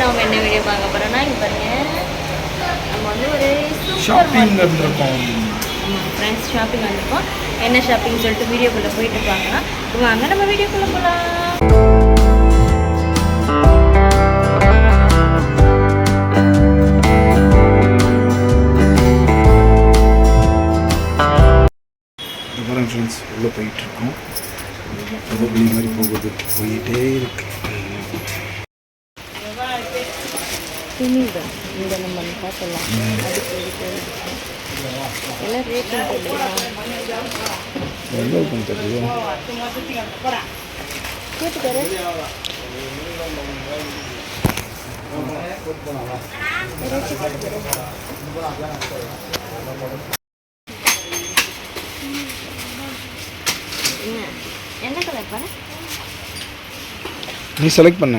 நம்ம என்ன வீடியோ பார்க்க போகிறோன்னா இங்கே பாருங்க. நம்ம வந்து ஒரு ஷாப்பிங் வந்திருக்கோம். ஃப்ரெண்ட்ஸ் ஷாப்பிங் வந்திருக்கோம். என்ன ஷாப்பிங் சொல்லிட்டு வீடியோக்குள்ளே போயிட்டு பார்க்கலாம் வாங்க நம்ம வீடியோக்குள்ளே போகலாம் ஃப்ரெண்ட்ஸ் உள்ளே போயிட்டு இருக்கோம். மாதிரி போகுது. போயிட்டே இருக்கு. துணிதான் இந்த நம்ம பார்க்கலாம். அதுக்கு இதுக்கு எல்லாம் கேட்டுக்காரு. என்ன கலர் நீ செலக்ட் பண்ண.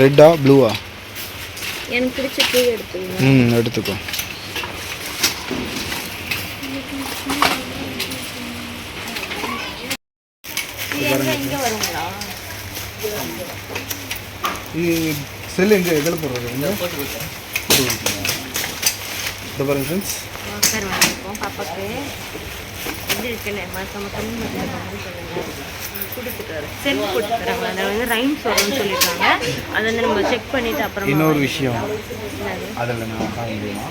ரெட்டா ப்ளூவா எனக்கு பிடிச்ச பூ எடுத்துக்கணும் ம் எடுத்துக்கோ. இது எங்க இங்க வருங்களா? செல் எங்கே எதில் போடுறது எங்கே இந்த பாருங்க ஃப்ரெண்ட்ஸ் பாப்பாக்கு. எப்படி இருக்குன்னு? மறக்காம கம்மி மட்டும் சொல்லுங்க கொடுத்துட்டு சென்ட் கொடுத்துறாங்க அதில் வந்து ரைம்ஸ் வரும்னு சொல்லியிருக்காங்க. அதை வந்து நம்ம செக் பண்ணிட்டு அப்புறமா இன்னொரு விஷயம்? அதில் நான் முடியுமா?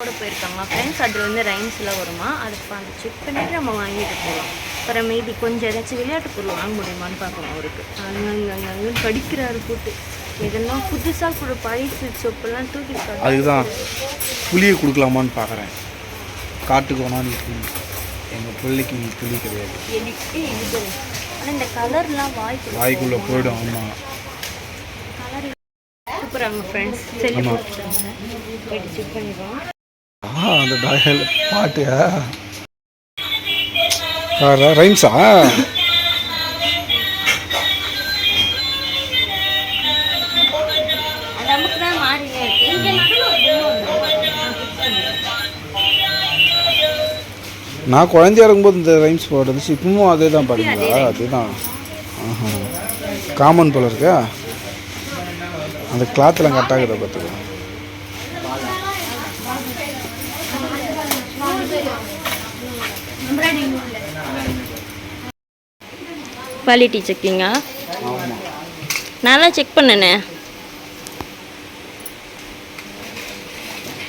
கூட போயிருக்காங்க ஃப்ரெண்ட்ஸ் அதில் வந்து ரைம்ஸ்லாம் வருமா? அதை பார்த்து செக் பண்ணிட்டு நம்ம வாங்கிட்டு போகலாம். அப்புறம் மேபி கொஞ்சம் ஏதாச்சும் விளையாட்டு பொருள் வாங்க முடியுமான்னு பார்க்கணும் அவருக்கு. அங்கங்க அங்கங்க கடிக்கிறாரு போட்டு எதெல்லாம் புதுசாக கூட பழைய சொப்பெல்லாம் தூக்கி அதுதான் புளியை கொடுக்கலாமான்னு பார்க்குறேன். காட்டுக்கு வேணா நீ புளி எங்கள் பிள்ளைக்கு நீ புளி கிடையாது. ஆனால் இந்த கலர்லாம் வாய்க்கு வாய்க்குள்ளே போயிடும் ஆமாம் ஃப்ரெண்ட்ஸ் சரி செக் பண்ணிடுவோம். ஆ அந்த பாட்டு. ரைம்ஸா நான் குழந்தையா இருக்கும்போது இந்த ரைம்ஸ் போடுறது இப்பவும் அதே தான் பாடுங்களா அதுதான். ஆஹா. காமன் போல இருக்கா? அந்த கிளாத்லாம் கட் ஆகுதா பார்த்துக்கோ. குவாலிட்டி செக்கிங்கா நல்லா செக் பண்ணனே.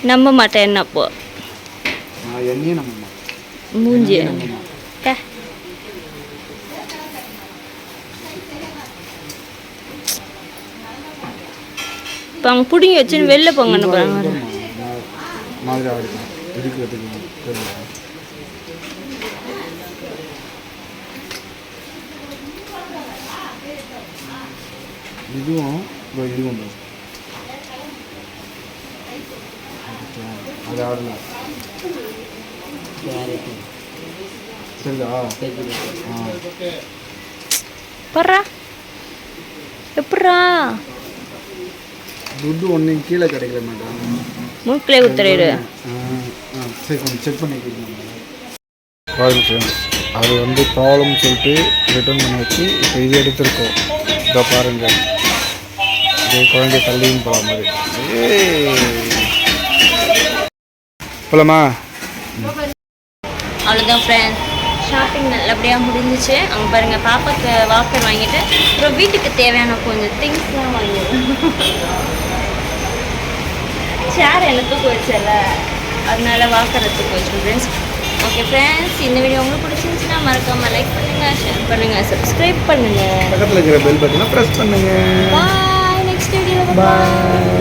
நம்ப மாட்டேன் என்ன அப்போ நான் என்னையே நம்ம மூஞ்சி இப்போ அவங்க பிடிங்கி வச்சுன்னு வெளில இருக்கிறதுக்கு தெரியல. இதுவும் இதோ இதுவும். அது ஆடல சரிதா ஆ பர்றா எப்பட்றா துட்டு ஒன்று கீழே கிடைக்கல மேடம் மூக்கிலே குத்துறாரு ஆ சரி கொஞ்சம் செக் பண்ணி ராயல் ஃப்ரெண்ட்ஸ் அது வந்து ப்ராப்ளம் சொல்லிட்டு ரிட்டர்ன் பண்ணி வச்சு இப்போ இது எடுத்திருக்கோம். இதோ பாருங்க. இது குழந்தை தள்ளியும் போகலாம் மாதிரி. போலாமா? அவ்வளோதான் ஃப்ரெண்ட்ஸ் ஷாப்பிங் நல்லபடியாக முடிஞ்சிச்சு. அங்கே பாருங்கள் பாப்பாக்கு வாக்கர் வாங்கிட்டு அப்புறம் வீட்டுக்கு தேவையான கொஞ்சம் திங்ஸ்லாம் வாங்கிடுவோம் சேர் எனக்கு வச்சல அதனால வாக்கரை தூக்க வச்சோம் ஃப்ரெண்ட்ஸ் ஓகே ஃப்ரெண்ட்ஸ் இந்த வீடியோ உங்களுக்கு பிடிச்சிருந்துச்சுன்னா மறக்காமல் லைக் பண்ணுங்கள் ஷேர் பண்ணுங்கள் சப்ஸ்கிரைப் பண்ணுங்கள் பக்கத்தில் இருக்கிற பெல் பட்டனை ப்ரெஸ் பண்ணுங்க. பாய் நெக்ஸ்ட் வீடியோவில் பாய்